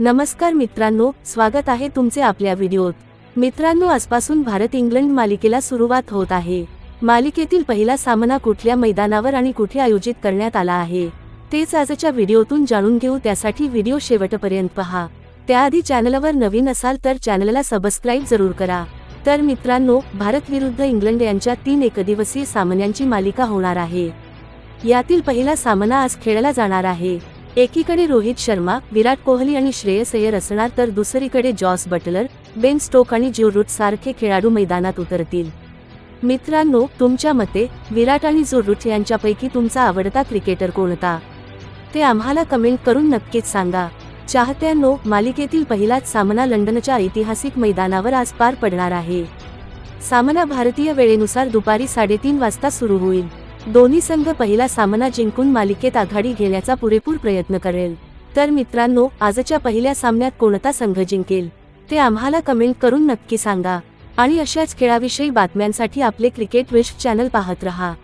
नमस्कार मित्रांनो स्वागत आहे तुमचे आपल्या व्हिडिओत. मित्रांनो आजपासून भारत इंग्लंड मालिकेला सुरुवात होत आहे. मालिकेतील पहिला सामना कुठल्या मैदानावर आणि कुठे आयोजित करण्यात आला आहे तेच आजच्या व्हिडिओतून जाणून घेऊ. त्यासाठी व्हिडिओ शेवटपर्यंत पहा. त्याआधी चॅनलवर नवीन असाल तर चॅनलला सबस्क्राईब जरूर करा. तर मित्रांनो भारत विरुद्ध इंग्लंड यांच्या तीन एकदिवसीय सामन्यांची मालिका होणार आहे. यातील पहिला सामना आज खेळला जाणार आहे. एकीकडे रोहित शर्मा विराट कोहली आणि श्रेयस अय्यर असणार तर दुसरीकडे जॉस बटलर बेन स्टोक आणि ज्यो रूट सारखे खेळाडू मैदानात उतरतील. मित्रांनो तुमच्या मते विराट आणि जो रूट यांच्यापैकी तुमचा आवडता क्रिकेटर कोणता ते आम्हाला कमेंट करून नक्कीच सांगा. चाहत्यांनो मालिकेतील पहिलाच सामना लंडनच्या ऐतिहासिक मैदानावर आज पार पडणार आहे. सामना भारतीय वेळेनुसार दुपारी साडेतीन वाजता सुरू होईल. दोन्ही संघ पहिला सामना जिंकून मालिकेत आघाडी घेण्याचा पुरेपूर प्रयत्न करेल. तर मित्रांनो आजच्या पहिल्या सामन्यात कोणता संघ जिंकेल ते आम्हाला कमेंट करून नक्की सांगा. आणि अशाच खेळाविषयी बातम्यांसाठी आपले क्रिकेट विश चॅनल पाहत रहा.